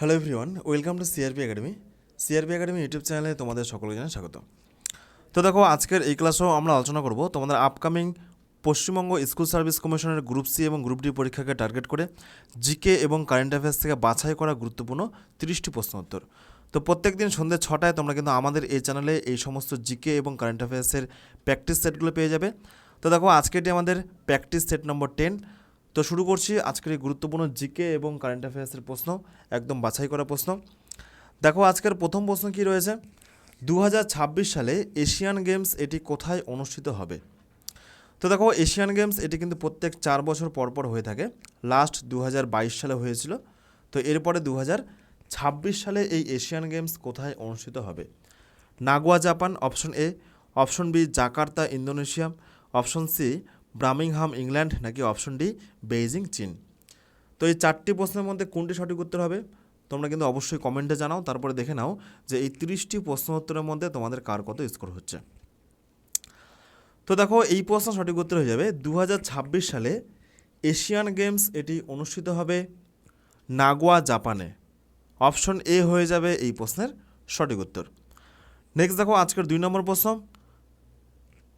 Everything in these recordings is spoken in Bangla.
Hello everyone welcome to CRP academy CRP academy YouTube চ্যানেলে তোমাদের সকলকে জানাই স্বাগত। তো দেখো, আজকের এই ক্লাসেও আমরা আলোচনা করব তোমাদের আপকামিং পশ্চিমবঙ্গ স্কুল সার্ভিস কমিশনের গ্রুপ সি এবং গ্রুপ ডি পরীক্ষাকে টার্গেট করে জিকে এবং কারেন্ট অ্যাফেয়ার্স থেকে বাছাই করা গুরুত্বপূর্ণ তিরিশটি প্রশ্ন উত্তর। তো প্রত্যেক দিন সন্ধ্যে ছটায় তোমরা কিন্তু আমাদের এই চ্যানেলে এই সমস্ত জিকে এবং কারেন্ট অ্যাফেয়ার্সের প্র্যাকটিস সেটগুলো পেয়ে যাবে। তো দেখো আজকে এটি আমাদের প্র্যাকটিস সেট নম্বর টেন তো শুরু করছি আজকের এই গুরুত্বপূর্ণ জিকে এবং কারেন্ট অ্যাফেয়ার্সের প্রশ্ন, একদম বাছাই করা প্রশ্ন। দেখো, আজকের প্রথম প্রশ্ন কি রয়েছে? দু হাজার ছাব্বিশ সালে এশিয়ান গেমস এটি কোথায় অনুষ্ঠিত হবে? তো দেখো, এশিয়ান গেমস এটি কিন্তু প্রত্যেক চার বছর পর পর হয়ে থাকে। লাস্ট দু হাজার বাইশ সালে হয়েছিল। তো এরপরে দু ছাব্বিশ সালে এই এশিয়ান গেমস কোথায় অনুষ্ঠিত হবে? Nagoya, Japan, option A, option B, Jakarta, Indonesia, option C Birmingham, England নাকি অপশন ডি, বেইজিং, চীন? তো এই চারটি প্রশ্নের মধ্যে কোনটি সঠিক উত্তর হবে? তোমরা কিন্তু অবশ্যই কমেন্টে জানাও, তারপরে দেখে নাও যে এই তিরিশটি প্রশ্ন উত্তরের মধ্যে তোমাদের কার কত স্কোর হচ্ছে। তো দেখো, এই প্রশ্ন সঠিক উত্তর হয়ে যাবে। দু হাজার ছাব্বিশ সালে এশিয়ান গেমস এটি অনুষ্ঠিত হবে নাগোয়া, জাপানে। অপশন এ হয়ে যাবে এই প্রশ্নের সঠিক উত্তর। নেক্সট দেখো, আজকের দুই নম্বর প্রশ্ন।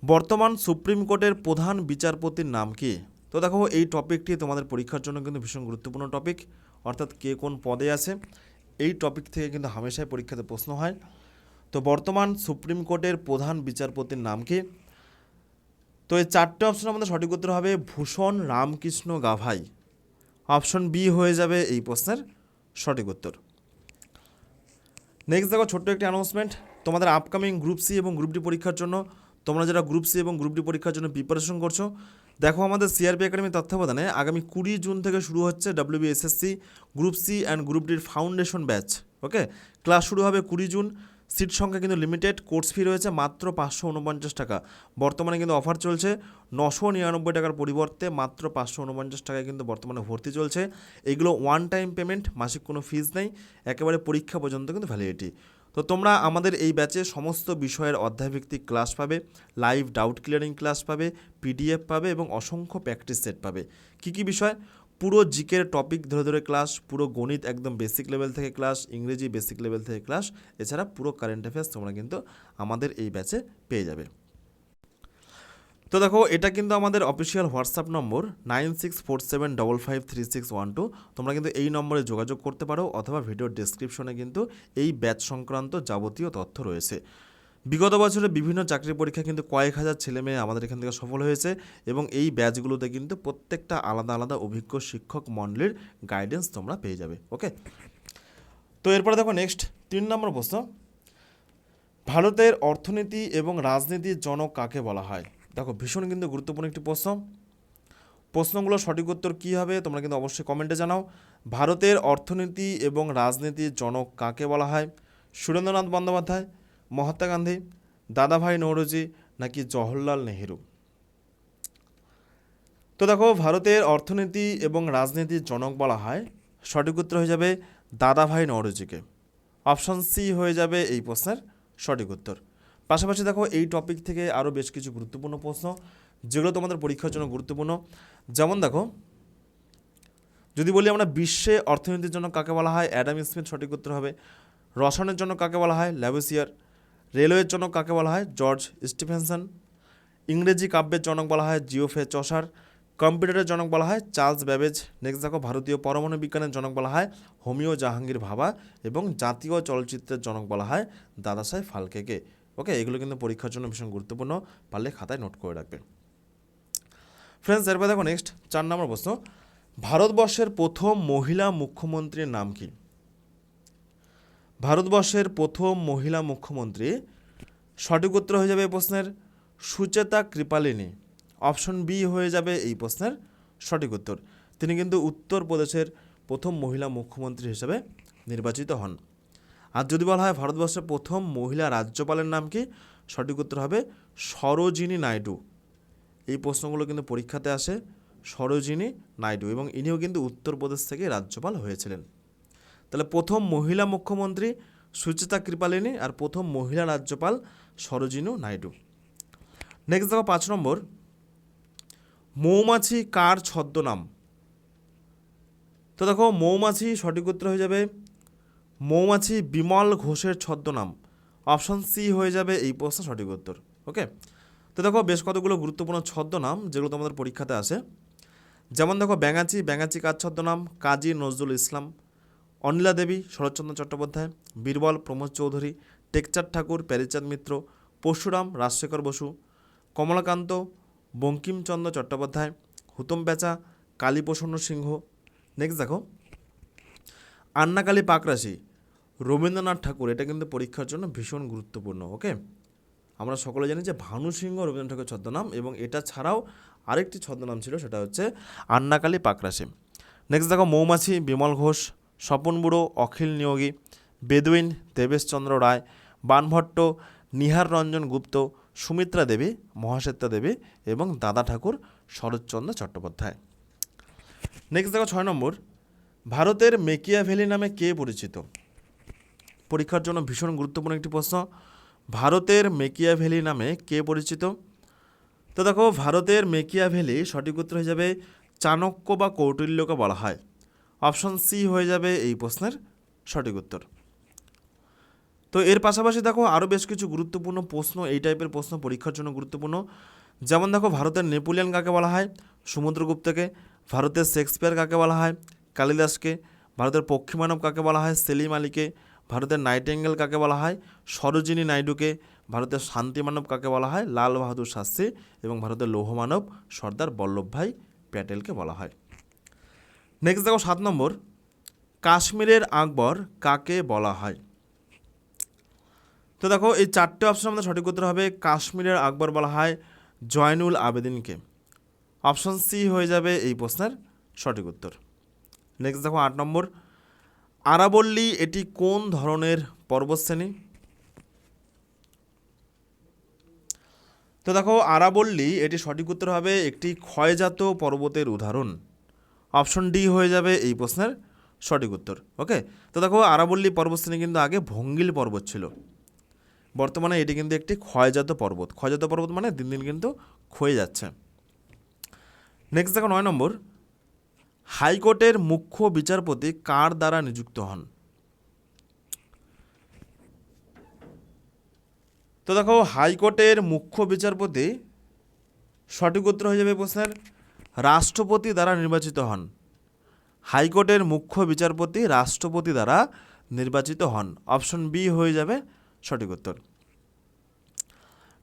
বর্তমান সুপ্রিম কোর্টের প্রধান বিচারপতির নাম কি? তো দেখো, এই টপিকটি তোমাদের পরীক্ষার জন্য কিন্তু ভীষণ গুরুত্বপূর্ণ টপিক। অর্থাৎ কে কোন পদে আছে? এই টপিক থেকে কিন্তু হামেশাই পরীক্ষাতে প্রশ্ন হয়। তো বর্তমান সুপ্রিম কোর্টের প্রধান বিচারপতির নাম কি? তো এই চারটে অপশনের মধ্যে সঠিক উত্তর হবে ভূষণ রামকৃষ্ণ গাভাই। অপশন বি হয়ে যাবে এই প্রশ্নের সঠিক উত্তর। নেক্সট দেখো, ছোট্ট একটি অ্যানাউন্সমেন্ট তোমাদের আপকামিং গ্রুপ সি এবং গ্রুপ ডি পরীক্ষার জন্য তোমরা যারা গ্রুপ সি এবং গ্রুপ ডি পরীক্ষার জন্য প্রিপারেশন করছ, দেখো আমাদের সিআরপি একাডেমি তত্ত্বাবধানে আগামী কুড়ি জুন থেকে শুরু হচ্ছে WBSSC group C and group ডির ফাউন্ডেশন ব্যাচ ওকে ক্লাস শুরু হবে কুড়ি জুন সিট সংখ্যা কিন্তু লিমিটেড কোর্স ফি রয়েছে মাত্র পাঁচশো উনপঞ্চাশ টাকা। বর্তমানে কিন্তু অফার চলছে নশো নিরানব্বই টাকার পরিবর্তে মাত্র পাঁচশো উনপঞ্চাশ টাকায় কিন্তু বর্তমানে ভর্তি চলছে। এগুলো ওয়ান টাইম পেমেন্ট মাসিক কোনো ফিজ নেই, একেবারে পরীক্ষা পর্যন্ত কিন্তু ভ্যালিডিটি তো তোমরা আমাদের এই ব্যাচে সমস্ত বিষয়ের অধ্যায়ভিত্তিক ক্লাস পাবে লাইভ ডাউট ক্লিয়ারিং ক্লাস পাবে পিডিএফ পাবে এবং অসংখ্য প্র্যাকটিস সেট পাবে। কি কি বিষয়? পুরো জিকের টপিক ধরে ধরে ক্লাস পুরো গণিত একদম বেসিক লেভেল থেকে ক্লাস ইংরেজি বেসিক লেভেল থেকে ক্লাস এছাড়া পুরো কারেন্ট অ্যাফেয়ার্স তোমরা কিন্তু আমাদের এই ব্যাচে পেয়ে যাবে। তো দেখো, এটা কিন্তু আমাদের official WhatsApp number nine six four seven double five three six one two তোমরা কিন্তু এই নম্বরে যোগাযোগ করতে পারো অথবা ভিডিওর ডেসক্রিপশনে কিন্তু এই ব্যাচ সংক্রান্ত যাবতীয় তথ্য রয়েছে। বিগত বছরে বিভিন্ন চাকরি পরীক্ষা কিন্তু কয়েক হাজার ছেলে মেয়ে আমাদের এখান থেকে সফল হয়েছে এবং এই ব্যাচগুলোতে কিন্তু প্রত্যেকটা আলাদা আলাদা অভিজ্ঞ শিক্ষক মণ্ডলীর গাইডেন্স তোমরা পেয়ে যাবে ওকে তো এরপরে দেখো নেক্সট তিন নম্বর প্রশ্ন। ভারতের অর্থনীতি এবং রাজনীতির জনক কাকে বলা হয়? দেখো, ভীষণ কিন্তু গুরুত্বপূর্ণ একটি প্রশ্ন। প্রশ্নগুলো সঠিক উত্তর কী হবে, তোমরা কিন্তু অবশ্যই কমেন্টে জানাও। ভারতের অর্থনীতি এবং রাজনীতির জনক কাকে বলা হয়? সুরেন্দ্রনাথ বন্দ্যোপাধ্যায়, মহাত্মা গান্ধী, দাদাভাই নৌরজি নাকি জওহরলাল নেহেরু? তো দেখো, ভারতের অর্থনীতি এবং রাজনীতির জনক বলা হয়, সঠিক উত্তর হয়ে যাবে দাদাভাই নৌরজিকে। অপশন সি হয়ে যাবে এই প্রশ্নের সঠিক উত্তর। পাশাপাশি দেখো, এই টপিক থেকে আরও বেশ কিছু গুরুত্বপূর্ণ প্রশ্ন, যেগুলো তোমাদের পরীক্ষার জন্য গুরুত্বপূর্ণ। যেমন দেখো, যদি বলি আমরা বিশ্বে অর্থনীতির জন্য কাকে বলা হয়, অ্যাডাম স্মিথ সঠিক উত্তর হবে। রসায়নের জন্য কাকে বলা হয় ল্যাবুসিয়ার রেলওয়ের জন্য কাকে বলা হয়, জর্জ স্টিফেনসন। ইংরেজি কাব্যের জনক বলা হয় জিওফে চসার। কম্পিউটারের জনক বলা হয়, চার্লস ব্যাবেজ। নেক্সট দেখো, ভারতীয় পরমাণু বিজ্ঞানের জনক বলা হয়, হোমিও জাহাঙ্গীর ভাবা। এবং জাতীয় চলচ্চিত্রের জনক বলা হয়, দাদাসাহেব ফালকেকে। ওকে এগুলো কিন্তু পরীক্ষার জন্য ভীষণ গুরুত্বপূর্ণ। পারলে খাতায় নোট করে রাখবে ফ্রেন্ডস এরপর দেখো নেক্সট চার নম্বর প্রশ্ন। ভারতবর্ষের প্রথম মহিলা মুখ্যমন্ত্রীর নাম কি? ভারতবর্ষের প্রথম মহিলা মুখ্যমন্ত্রী। সঠিক উত্তর হয়ে যাবে এই প্রশ্নের। সুচেতা কৃপালিনী। অপশন বি হয়ে যাবে এই প্রশ্নের সঠিক উত্তর। তিনি কিন্তু উত্তরপ্রদেশের প্রথম মহিলা মুখ্যমন্ত্রী হিসেবে নির্বাচিত হন। আর যদি বলা হয় ভারতবর্ষের প্রথম মহিলা রাজ্যপালের নাম কি? সঠিক উত্তর হবে সরোজিনী নাইডু। এই প্রশ্নগুলো কিন্তু পরীক্ষাতে আসে সরোজিনী নাইডু এবং ইনিও কিন্তু উত্তরপ্রদেশ থেকে রাজ্যপাল হয়েছিলেন। তাহলে প্রথম মহিলা মুখ্যমন্ত্রী সুচিতা কৃপালিনী আর প্রথম মহিলা রাজ্যপাল সরোজিনী নাইডু। নেক্সট দেখো পাঁচ নম্বর। মৌমাছি কার ছদ্মনাম? তো দেখো মৌমাছি সঠিক উত্তর হয়ে যাবে মৌমাছি বিমল ঘোষের ছদ্মনাম। অপশন সি হয়ে যাবে এই প্রশ্ন সঠিক উত্তর ওকে তো দেখো, বেশ কতগুলো গুরুত্বপূর্ণ ছদ্মনাম যেগুলো তোমাদের পরীক্ষাতে আসে যেমন দেখো, ব্যাঙাচি ব্যাঙাচি কার ছদ্মনাম? কাজী নজরুল ইসলাম, অনিলা দেবী, শরৎচন্দ্র চট্টোপাধ্যায়, বীরবল প্রমোদ চৌধুরী, টেকচাঁদ ঠাকুর, প্যারিচাঁদ মিত্র, পরশুরাম রাজশেখর বসু, কমলাকান্ত, বঙ্কিমচন্দ্র চট্টোপাধ্যায়, হুতম পেঁচা কালীপ্রসন্ন সিংহ। নেক্সট দেখো, আন্নাকালী পাকরাশি রবীন্দ্রনাথ ঠাকুর, এটা কিন্তু পরীক্ষার জন্য ভীষণ গুরুত্বপূর্ণ, ওকে? আমরা সকলে জানি যে ভানু সিংহ রবীন্দ্রনাথ ঠাকুরের ছদ্মনাম এবং এটা ছাড়াও আরেকটি ছদ্মনাম ছিল, সেটা হচ্ছে আন্নাকালী পাকরাশি নেক্সট দেখো, মৌমাছি, বিমল ঘোষ, স্বপন বুড়ো, অখিল নিয়োগী, বেদুইন, দেবেশচন্দ্র রায়, বানভট্ট, নিহার রঞ্জন গুপ্ত, সুমিত্রা দেবী, মহাশ্বেতা দেবী এবং দাদা ঠাকুর শরৎচন্দ্র চট্টোপাধ্যায়। নেক্সট দেখো, ছয় নম্বর, ভারতের মেকিয়া ভ্যালি নামে কে পরিচিত? পরীক্ষার জন্য ভীষণ গুরুত্বপূর্ণ একটি প্রশ্ন। ভারতের মেকিয়া ভ্যালি নামে কে পরিচিত? তো দেখো, ভারতের মেকিয়া ভ্যালি সঠিক উত্তর হয়ে যাবে চাণক্য বা কৌটিল্যকে বলা হয়। অপশন সি হয়ে যাবে এই প্রশ্নের সঠিক উত্তর। তো এর পাশাপাশি দেখো, আরও বেশ কিছু গুরুত্বপূর্ণ প্রশ্ন, এই টাইপের প্রশ্ন পরীক্ষার জন্য গুরুত্বপূর্ণ। যেমন দেখো, ভারতের নেপোলিয়ান কাকে বলা হয়? সমুদ্রগুপ্তকে ভারতের শেক্সপিয়ার কাকে বলা হয়? কালিদাসকে। ভারতের পক্ষীমানব কাকে বলা হয়? সেলিম আলীকে। ভারতের নাইটেঙ্গেল কাকে বলা হয়? সরোজিনী নাইডুকে। ভারতের শান্তিমানব কাকে বলা হয়? লাল বাহাদুর শাস্ত্রী এবং ভারতের লৌহমানব সর্দার বল্লভভাই প্যাটেলকে বলা হয়। নেক্সট দেখো সাত নম্বর। কাশ্মীরের আকবর কাকে বলা হয়? তো দেখো, এই চারটে অপশন আমাদের সঠিক উত্তর হবে কাশ্মীরের আকবর বলা হয় জয়নুল আবেদিনকে। অপশন সি হয়ে যাবে এই প্রশ্নের সঠিক উত্তর। নেক্সট দেখো আট নম্বর। আরাবল্লী, এটি কোন ধরনের পর্বতশ্রেণী? তো দেখো, আরাবল্লী, এটি সঠিক উত্তর হবে একটি ক্ষয়জাত পর্বতের উদাহরণ। অপশন ডি হয়ে যাবে এই প্রশ্নের সঠিক উত্তর, ওকে? তো দেখো, আরাবল্লী পর্বতশ্রেণী কিন্তু আগে ভঙ্গিল পর্বত ছিল। বর্তমানে এটি কিন্তু একটি ক্ষয়জাত পর্বত। ক্ষয়জাত পর্বত মানে দিন দিন কিন্তু ক্ষয়ে যাচ্ছে। নেক্সট দেখো, নয় নম্বর। হাইকোর্টের মুখ্য বিচারপতি কার দ্বারা নিযুক্ত হন? তো দেখো, হাইকোর্টের মুখ্য বিচারপতি সঠিক উত্তর হয়ে যাবে প্রশ্নের। রাষ্ট্রপতি দ্বারা নির্বাচিত হন। হাইকোর্টের মুখ্য বিচারপতি রাষ্ট্রপতি দ্বারা নির্বাচিত হন। অপশন বি হয়ে যাবে সঠিক উত্তর।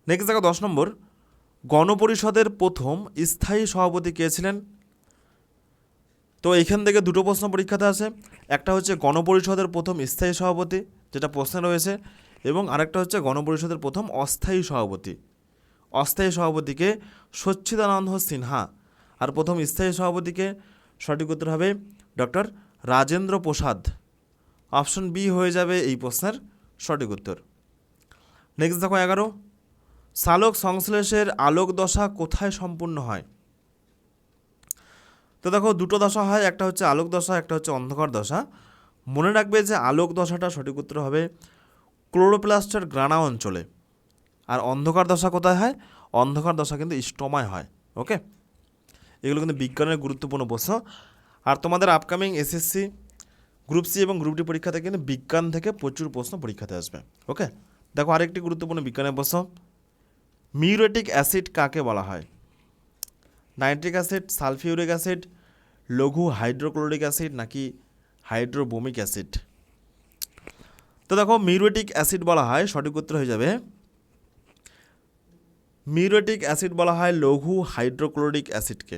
নেক্সট দেখো, দশ নম্বর। গণপরিষদের প্রথম স্থায়ী সভাপতি কে ছিলেন? তো এখান থেকে দুটো প্রশ্ন পরীক্ষাতে আসে একটা হচ্ছে গণপরিষদের প্রথম স্থায়ী সভাপতি, যেটা প্রশ্নে রয়েছে, এবং আরেকটা হচ্ছে গণপরিষদের প্রথম অস্থায়ী সভাপতি। অস্থায়ী সভাপতিকে সচ্ছিদানন্দ সিনহা, আর প্রথম স্থায়ী সভাপতিকে সঠিক উত্তর হবে doctor Rajendra Prasad. Option B হয়ে যাবে এই প্রশ্নের সঠিক উত্তর। নেক্সট দেখো এগারো। সালোক সংশ্লেষের আলোক দশা কোথায় সম্পূর্ণ হয়? তো দেখো দুটো দশা হয়, একটা হচ্ছে আলোক দশা, একটা হচ্ছে অন্ধকার দশা। মনে রাখবে যে আলোক দশাটা সঠিক উত্তর হবে ক্লোরোপ্লাস্টের গ্রানা অঞ্চলে। আর অন্ধকার দশা কোথায় হয়? অন্ধকার দশা কিন্তু স্টোমায় হয়, ওকে? এগুলো কিন্তু বিজ্ঞানের গুরুত্বপূর্ণ প্রশ্ন। আর তোমাদের আপকামিং এসএসসি, গ্রুপ সি এবং গ্রুপ ডি পরীক্ষাতে কিন্তু বিজ্ঞান থেকে প্রচুর প্রশ্ন পরীক্ষাতে আসবে, ওকে? দেখো আরেকটি গুরুত্বপূর্ণ বিজ্ঞানের প্রশ্ন। মিউরেটিক অ্যাসিড কাকে বলা হয়? নাইট্রিক অ্যাসিড, সালফিউরিক অ্যাসিড, লঘু হাইড্রোক্লোরিক অ্যাসিড নাকি হাইড্রোবোমিক অ্যাসিড? তো দেখো, মিউরেটিক অ্যাসিড বলা হয়, সঠিক উত্তর হয়ে যাবে। মিউরেটিক অ্যাসিড বলা হয় লঘু হাইড্রোক্লোরিক অ্যাসিডকে।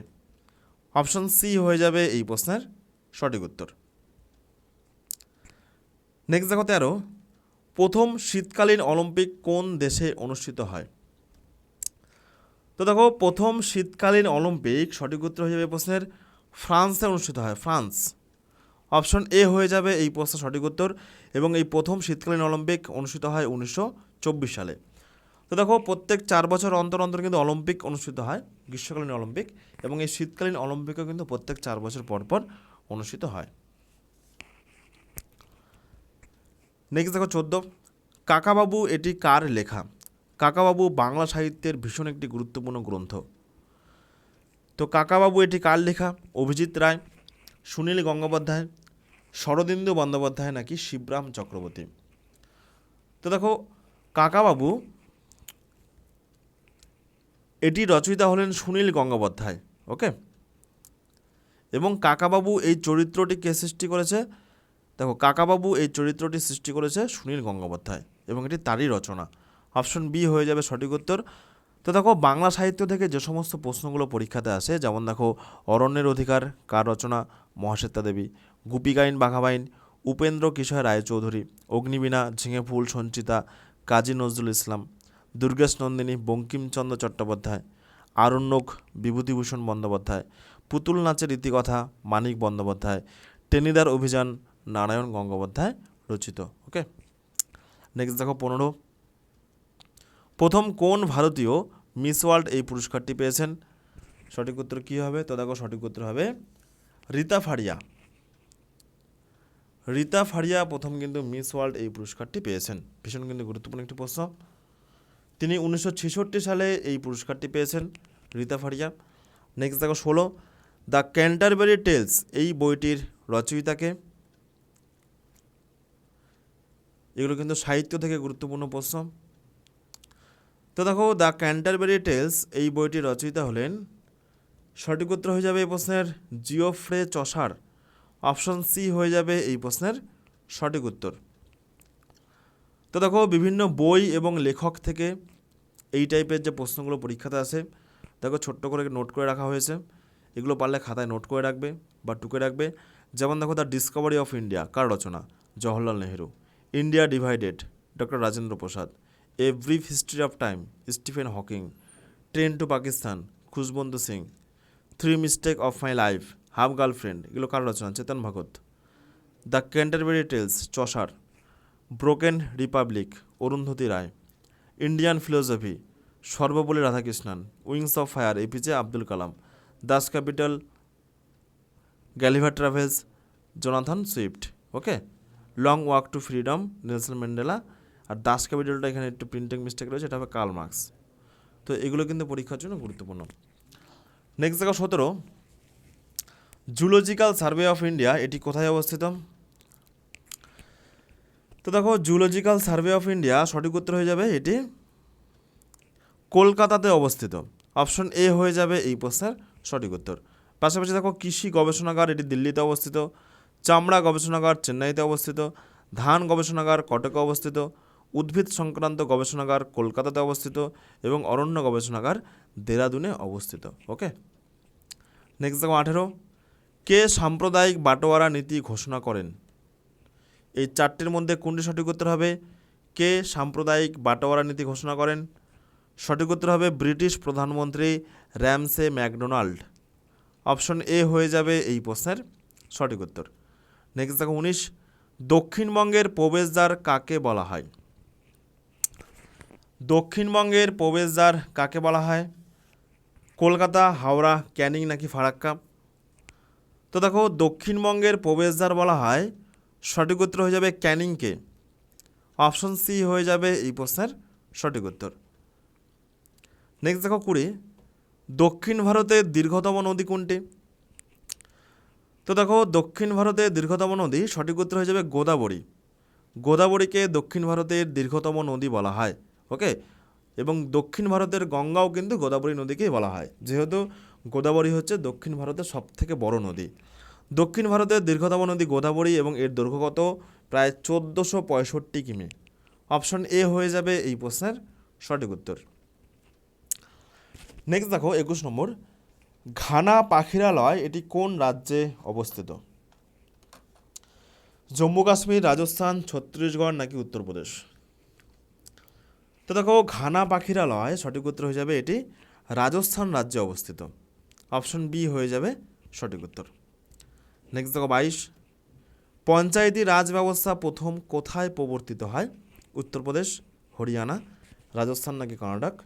অপশন সি হয়ে যাবে এই প্রশ্নের সঠিক উত্তর। নেক্সট দেখো তেরো। প্রথম শীতকালীন অলিম্পিক কোন দেশে অনুষ্ঠিত হয়? তো দেখো, প্রথম শীতকালীন অলিম্পিক সঠিক উত্তর হয়ে যাবে প্রশ্নের। ফ্রান্সে অনুষ্ঠিত হয়, ফ্রান্স। অপশন এ হয়ে যাবে এই প্রশ্নের সঠিক উত্তর এবং এই প্রথম শীতকালীন অলিম্পিক অনুষ্ঠিত হয় উনিশশো চব্বিশ সালে। তো দেখো, প্রত্যেক চার বছর অন্তর অন্তর কিন্তু অলিম্পিক অনুষ্ঠিত হয়, গ্রীষ্মকালীন অলিম্পিক এবং এই শীতকালীন অলিম্পিকও কিন্তু প্রত্যেক চার বছর পর পর অনুষ্ঠিত হয়। নেক্সট দেখো, চোদ্দ। কাকাবাবু এটি কার লেখা? কাকাবাবু বাংলা সাহিত্যের ভীষণ একটি গুরুত্বপূর্ণ গ্রন্থ। তো কাকাবাবু, এটি কার লেখা? অভিজিৎ রায়, সুনীল গঙ্গোপাধ্যায়, শরদিন্দু বন্দ্যোপাধ্যায় নাকি শিবরাম চক্রবর্তী? তো দেখো, কাকাবাবু, এটি রচয়িতা হলেন সুনীল গঙ্গোপাধ্যায়, ওকে? এবং কাকাবাবু এই চরিত্রটি কে সৃষ্টি করেছে? দেখো, কাকাবাবু এই চরিত্রটি সৃষ্টি করেছে সুনীল গঙ্গোপাধ্যায় এবং এটি তারই রচনা। অপশন বি হয়ে যাবে সঠিক উত্তর। তো দেখো, বাংলা সাহিত্য থেকে যে সমস্ত প্রশ্নগুলো পরীক্ষাতে আসে, যেমন দেখো, অরণ্যের অধিকার, কার রচনা, মহাশ্বেতা দেবী গুপিগাইন বাঘাবাইন, উপেন্দ্র কিশোর রায়চৌধুরী, অগ্নিবীণা, ঝিঙে ফুল, সঞ্চিতা, কাজী নজরুল ইসলাম, দুর্গেশ নন্দিনী, বঙ্কিমচন্দ্র চট্টোপাধ্যায়, আরণ্যক, বিভূতিভূষণ বন্দ্যোপাধ্যায়, পুতুল নাচের ইতিকথা, মানিক বন্দ্যোপাধ্যায়, টেনিদার অভিযান, নারায়ণ গঙ্গোপাধ্যায় রচিত। ওকে? নেক্সট দেখো, পনেরো। প্রথম কোন ভারতীয় মিস ওয়ার্ল্ড এই পুরস্কারটি পেয়েছেন? সঠিক উত্তর কী হবে? তো দেখো সঠিক উত্তর হবে রীতা ফারিয়া। রীতা ফারিয়া প্রথম কিন্তু মিস ওয়ার্ল্ড এই পুরস্কারটি পেয়েছেন। ভীষণ কিন্তু গুরুত্বপূর্ণ একটি প্রশ্ন। তিনি উনিশশো ছেষট্টি সালে এই পুরস্কারটি পেয়েছেন রীতা ফারিয়া। নেক্সট দেখো ষোলো। দ্য ক্যান্টারবেরি টেলস এই বইটির রচয়িতাকে। এগুলো কিন্তু সাহিত্য থেকে গুরুত্বপূর্ণ প্রশ্ন। তো দেখো দ্য ক্যান্টারবেরি টেলস এই বইটির রচয়িতা হলেন, সঠিক উত্তর হয়ে যাবে এই প্রশ্নের জিওফ্রে চসার অপশন সি হয়ে যাবে এই প্রশ্নের সঠিক উত্তর। তো দেখো, বিভিন্ন বই এবং লেখক থেকে এই টাইপের যে প্রশ্নগুলো পরীক্ষাতে আসে, দেখো, ছোট্ট করে নোট করে রাখা হয়েছে। এগুলো পারলে খাতায় নোট করে রাখবে বা টুকে রাখবে। যেমন দেখো দ্য ডিসকভারি অফ ইন্ডিয়া কার রচনা? Jawaharlal Nehru. India divided doctor Rajendra Prasad. A brief history of time Stephen Hawking train to Pakistan Khushwant Singh three mistake of my life half girlfriend এগুলো কার রচনা? Chetan Bhagat. The Canterbury tales Chaucer broken republic Arundhati Roy. Indian philosophy Sarvepalli Radhakrishnan. Wings of fire APJ Abdul Kalam Das Kapital Gulliver travels Jonathan Swift okay long walk to freedom Nelson Mandela R Das ক্যাপিটালটা এখানে একটু প্রিন্টিং মিস্টেক রয়েছে, এটা হবে কার্ল মার্কস তো এগুলো কিন্তু পরীক্ষার জন্য গুরুত্বপূর্ণ। নেক্সট দেখো সতেরো। জুলজিক্যাল সার্ভে অফ ইন্ডিয়া এটি কোথায় অবস্থিত? তো দেখো জুলজিক্যাল সার্ভে অফ ইন্ডিয়া সঠিক উত্তর হয়ে যাবে এটি কলকাতাতে অবস্থিত। অপশন এ হয়ে যাবে এই প্রশ্নের সঠিক উত্তর। পাশাপাশি দেখো, কৃষি গবেষণাগার, এটি দিল্লিতে অবস্থিত। চামড়া গবেষণাগার, চেন্নাইতে অবস্থিত। ধান গবেষণাগার, কটকে অবস্থিত। উদ্ভিদ সংক্রান্ত গবেষণাগার কলকাতাতে অবস্থিত এবং অরণ্য গবেষণাগার দেরাদুনে অবস্থিত ওকে নেক্সট দেখো আঠেরো। কে সাম্প্রদায়িক বাটোয়ারা নীতি ঘোষণা করেন? এই চারটির মধ্যে কোনটি সঠিক উত্তর হবে? কে সাম্প্রদায়িক বাটোয়ারা নীতি ঘোষণা করেন? সঠিক উত্তর হবে ব্রিটিশ প্রধানমন্ত্রী র্যামসে ম্যাকডোনাল্ড। অপশন এ হয়ে যাবে এই প্রশ্নের সঠিক উত্তর। নেক্সট দেখো উনিশ। দক্ষিণবঙ্গের প্রবেশদ্বার কাকে বলা হয়? দক্ষিণবঙ্গের প্রবেশদ্বার কাকে বলা হয়? কলকাতা, হাওড়া, ক্যানিং নাকি ফারাক্কা? তো দেখো, দক্ষিণবঙ্গের প্রবেশদ্বার বলা হয়, সঠিক উত্তর হয়ে যাবে ক্যানিংকে। অপশন সি হয়ে যাবে এই প্রশ্নের সঠিক উত্তর। নেক্সট দেখো কুড়ি। দক্ষিণ ভারতের দীর্ঘতম নদী কোনটি? তো দেখো, দক্ষিণ ভারতের দীর্ঘতম নদী, সঠিক উত্তর হয়ে যাবে গোদাবরী। গোদাবরীকে দক্ষিণ ভারতের দীর্ঘতম নদী বলা হয়। ওকে? এবং দক্ষিণ ভারতের গঙ্গাও কিন্তু গোদাবরী নদীকেই বলা হয়। যেহেতু গোদাবরী হচ্ছে দক্ষিণ ভারতের সবথেকে বড় নদী। দক্ষিণ ভারতের দীর্ঘতম নদী গোদাবরী এবং এর দৈর্ঘ্য কত? প্রায় চোদ্দোশো পঁয়ষট্টি কিমি। অপশন এ হয়ে যাবে এই প্রশ্নের সঠিক উত্তর। নেক্সট দেখো, একুশ নম্বর। ঘানা পাখিরালয় এটি কোন রাজ্যে অবস্থিত? জম্মু কাশ্মীর, রাজস্থান, ছত্তিশগড় নাকি উত্তরপ্রদেশ? তো দেখো, ঘানা পাখিরালয় সঠিক উত্তর হয়ে যাবে এটি রাজস্থান রাজ্যে অবস্থিত। অপশন বি হয়ে যাবে সঠিক উত্তর। নেক্সট দেখো, বাইশ। পঞ্চায়েতি রাজ ব্যবস্থা প্রথম কোথায় প্রবর্তিত হয়? উত্তরপ্রদেশ, হরিয়ানা, রাজস্থান নাকি কর্ণাটক?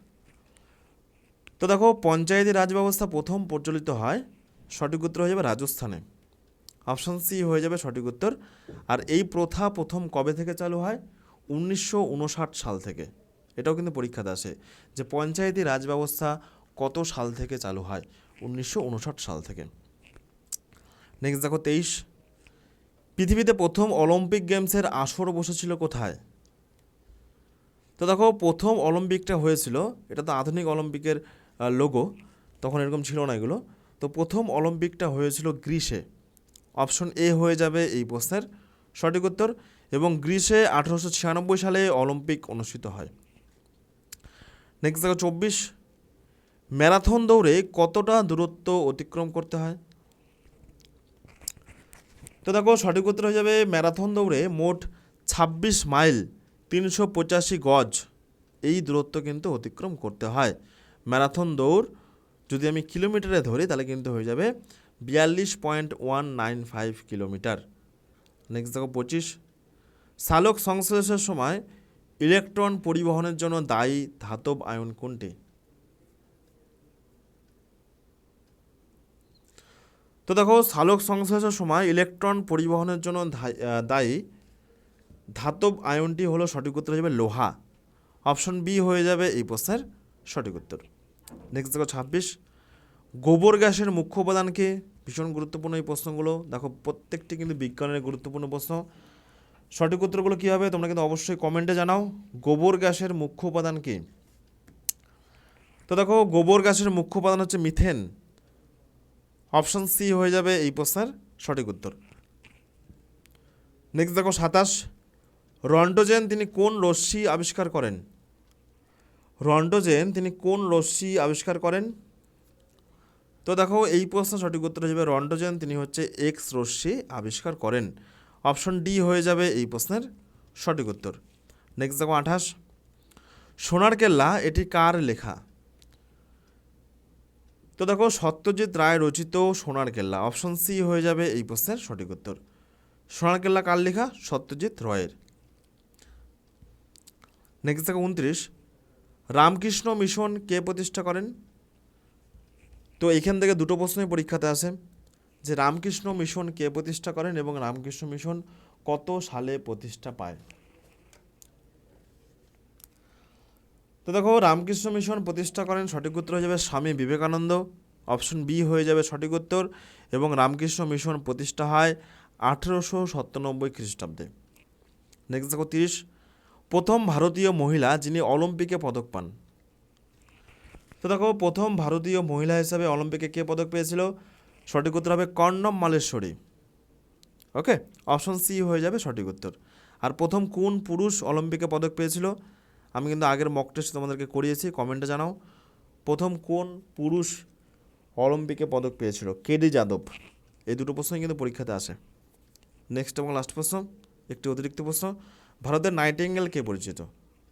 তো দেখো, পঞ্চায়েতি রাজ ব্যবস্থা প্রথম প্রচলিত হয়, সঠিক উত্তর হয়ে যাবে রাজস্থানে। অপশন সি হয়ে যাবে সঠিক উত্তর। আর এই প্রথা প্রথম কবে থেকে চালু হয়? উনিশশো উনষাট সাল থেকে। এটাও কিন্তু পরীক্ষাতে আসে যে পঞ্চায়েতি রাজ ব্যবস্থা কত সাল থেকে চালু হয়? উনিশশো উনষাট সাল থেকে। নেক্সট দেখো তেইশ। পৃথিবীতে প্রথম অলিম্পিক গেমসের আসর বসেছিল কোথায়? তো দেখো প্রথম অলিম্পিকটা হয়েছিল, এটা তো আধুনিক অলিম্পিকের লোগো তখন এরকম ছিল না এগুলো। তো প্রথম অলিম্পিকটা হয়েছিল গ্রীসে অপশন এ হয়ে যাবে এই প্রশ্নের সঠিক উত্তর এবং গ্রীসে আঠারোশো সালে অলিম্পিক অনুষ্ঠিত হয়। নেক্সট দেখো চব্বিশ। ম্যারাথন দৌড়ে কতটা দূরত্ব অতিক্রম করতে হয়? তো দেখো, সঠিক উত্তর হয়ে যাবে ম্যারাথন দৌড়ে মোট ছাব্বিশ মাইল তিনশো পঁচাশি গজ। এই দূরত্ব কিন্তু অতিক্রম করতে হয়। ম্যারাথন দৌড় যদি আমি কিলোমিটারে ধরি, তাহলে কিন্তু হয়ে যাবে বিয়াল্লিশ point one nine five kilometre. Next দেখো, পঁচিশ। সালোক সংশ্লেষের সময় ইলেকট্রন পরিবহনের জন্য দায়ী ধাতব আয়ন কোনটি? তো দেখো, সালোক সংশ্লেষের সময় ইলেকট্রন পরিবহনের জন্য দায়ী ধাতব আয়নটি হলো সঠিক উত্তর হিসেবে লোহা। অপশন বি হয়ে যাবে এই প্রশ্নের সঠিক উত্তর। নেক্সট দেখো, ছাব্বিশ। গোবর গ্যাসের মুখ্য উপাদানকে ভীষণ গুরুত্বপূর্ণ এই প্রশ্নগুলো। দেখো, প্রত্যেকটি কিন্তু বিজ্ঞানের গুরুত্বপূর্ণ প্রশ্ন। সঠিক উত্তরগুলো কী হবে তোমরা কিন্তু অবশ্যই কমেন্টে জানাও। গোবর গ্যাসের মুখ্য উপাদান কী? তো দেখো, গোবর গ্যাসের মুখ্য উপাদান হচ্ছে মিথেন। অপশান সি হয়ে যাবে এই প্রশ্নের সঠিক উত্তর। নেক্সট দেখো, সাতাশ। রন্টোজেন তিনি কোন রশ্মি আবিষ্কার করেন? রন্টোজেন তিনি কোন রশ্মি আবিষ্কার করেন? তো দেখো, এই প্রশ্নের সঠিক উত্তর হিসেবে রন্টোজেন তিনি হচ্ছে এক্স রশ্মি আবিষ্কার করেন। অপশন ডি হয়ে যাবে এই প্রশ্নের সঠিক উত্তর। নেক্সট দেখো আঠাশ। সোনার কেল্লা, এটি কার লেখা? তো দেখো, সত্যজিৎ রায় রচিত সোনার কেল্লা, অপশন সি হয়ে যাবে এই প্রশ্নের সঠিক উত্তর। সোনার কেল্লা কার লেখা? সত্যজিৎ রয়ের। নেক্সট দেখো উনত্রিশ। রামকৃষ্ণ মিশন কে প্রতিষ্ঠা করেন? তো এখান থেকে দুটো প্রশ্নই পরীক্ষাতে আসে। যে রামকৃষ্ণ মিশন কে প্রতিষ্ঠা করেন এবং রামকৃষ্ণ মিশন কত সালে প্রতিষ্ঠা পায়? তো দেখো, রামকৃষ্ণ মিশন প্রতিষ্ঠা করেন, সঠিক উত্তর হয়ে যাবে স্বামী বিবেকানন্দ। অপশন বি হয়ে যাবে সঠিক উত্তর এবং রামকৃষ্ণ মিশন প্রতিষ্ঠা হয় আঠেরোশো সাতানব্বই খ্রিস্টাব্দে। নেক্সট দেখো, তিরিশ। প্রথম ভারতীয় মহিলা যিনি অলিম্পিকে পদক পান। তো দেখো, প্রথম ভারতীয় মহিলা হিসাবে অলিম্পিকে কে পদক পেয়েছিল? সঠিক উত্তর হবে Karnam Malleswari. Okay? Option C হয়ে যাবে সঠিক উত্তর। আর প্রথম কোন পুরুষ অলিম্পিকে পদক পেয়েছিল? আমি কিন্তু আগের মক টেস্ট তোমাদেরকে করিয়েছি কমেন্টে জানাও। প্রথম কোন পুরুষ অলিম্পিকে পদক পেয়েছিল? কেডি যাদব। এই দুটো প্রশ্নই কিন্তু পরীক্ষাতে আসে। নেক্সট এবং লাস্ট প্রশ্ন, একটি অতিরিক্ত প্রশ্ন। ভারতের নাইটিঙ্গেল কে পরিচিত?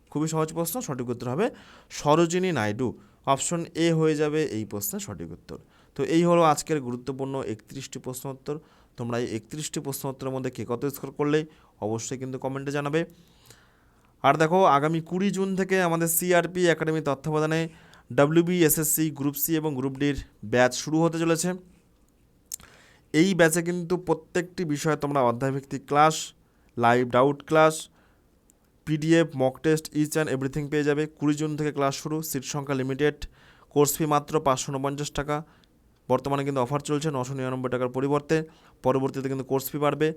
খুবই সহজ প্রশ্ন, সঠিক উত্তর হবে সরোজিনী নাইডু। অপশন এ হয়ে যাবে এই প্রশ্নের সঠিক উত্তর। তো এই হলো আজকের গুরুত্বপূর্ণ একত্রিশটি প্রশ্ন উত্তর তোমরা এই একত্রিশটি প্রশ্ন উত্তরের মধ্যে কে কত স্কোর করলে অবশ্যই কিন্তু কমেন্টে জানাবে। আর দেখো, আগামী কুড়ি জুন থেকে আমাদের সিআরপি একাডেমি তত্ত্বাবধানে ডাব্লিউবি এসএসসি গ্রুপ সি এবং গ্রুপ ডির ব্যাচ শুরু হতে চলেছে। এই ব্যাচে কিন্তু প্রত্যেকটি বিষয়ে তোমরা অধ্যায়ভিত্তিক class live doubt class PDF mock test each and everything পেয়ে যাবে। কুড়ি জুন থেকে ক্লাস শুরু সিট সংখ্যা লিমিটেড কোর্স ফি মাত্র পাঁচশো উনপঞ্চাশ টাকা। বর্তমানে কিন্তু অফার চলছে নশো নিরানব্বই টাকার পরিবর্তে। পরবর্তীতে কিন্তু কোর্স ফি বাড়বে।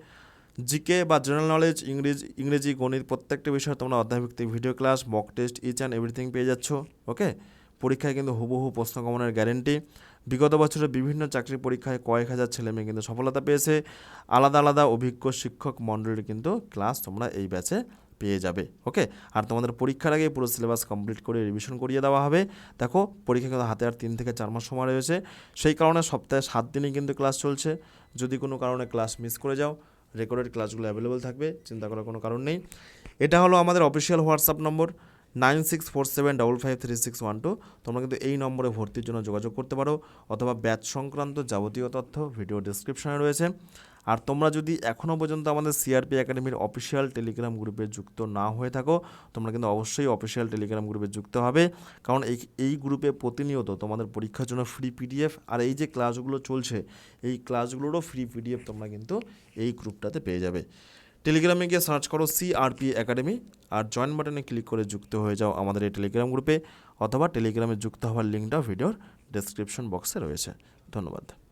জিকে বা জেনারেল নলেজ ইংরেজি ইংরেজি, গণিত প্রত্যেকটা বিষয়ে তোমরা অধ্যায়ভিত্তিক video class mock test each and everything পেয়ে যাচ্ছ ওকে পরীক্ষায় কিন্তু হুবহু প্রশ্ন কমনের গ্যারেন্টি বিগত বছরে বিভিন্ন চাকরি পরীক্ষায় কয়েক হাজার ছেলে মেয়ে কিন্তু সফলতা পেয়েছে। আলাদা আলাদা অভিজ্ঞ শিক্ষক মণ্ডলীর কিন্তু ক্লাস তোমরা এই ব্যাচে পেয়ে যাবে ওকে আর তোমাদের পরীক্ষার আগে পুরো সিলেবাস কমপ্লিট করে রিভিশন করিয়ে দেওয়া হবে। দেখো, পরীক্ষা কিন্তু হাতে আর তিন থেকে চার মাস সময় রয়েছে। সেই কারণে সপ্তাহে সাত দিনই কিন্তু ক্লাস চলছে। যদি কোনো কারণে ক্লাস মিস করে যাও রেকর্ডেড ক্লাসগুলো অ্যাভেলেবল থাকবে, চিন্তা করার কোনো কারণ নেই। এটা হলো আমাদের official WhatsApp number nine six four seven double five three six one two তোমরা কিন্তু এই নম্বরে ভর্তির জন্য যোগাযোগ করতে পারো, অথবা ব্যাচ সংক্রান্ত যাবতীয় তথ্য ভিডিও ডিসক্রিপশনে রয়েছে। আর তোমরা যদি এখনও পর্যন্ত আমাদের সিআরপি একাডেমির অফিসিয়াল টেলিগ্রাম গ্রুপে যুক্ত না হয়ে থাকো, তোমরা কিন্তু অবশ্যই অফিসিয়াল টেলিগ্রাম গ্রুপে যুক্ত হবে। কারণ এই এই গ্রুপে প্রতিনিয়ত তোমাদের পরীক্ষার জন্য ফ্রি পিডিএফ আর এই যে ক্লাসগুলো চলছে, এই ক্লাসগুলোরও ফ্রি পিডিএফ তোমরা কিন্তু এই গ্রুপটাতে পেয়ে যাবে। টেলিগ্রামে গিয়ে সার্চ করো সিআরপি একাডেমি আর জয়েন বাটনে ক্লিক করে যুক্ত হয়ে যাও আমাদের এই টেলিগ্রাম গ্রুপে অথবা টেলিগ্রামে যুক্ত হওয়ার লিঙ্কটাও ভিডিওর ডেসক্রিপশন বক্সে রয়েছে। ধন্যবাদ।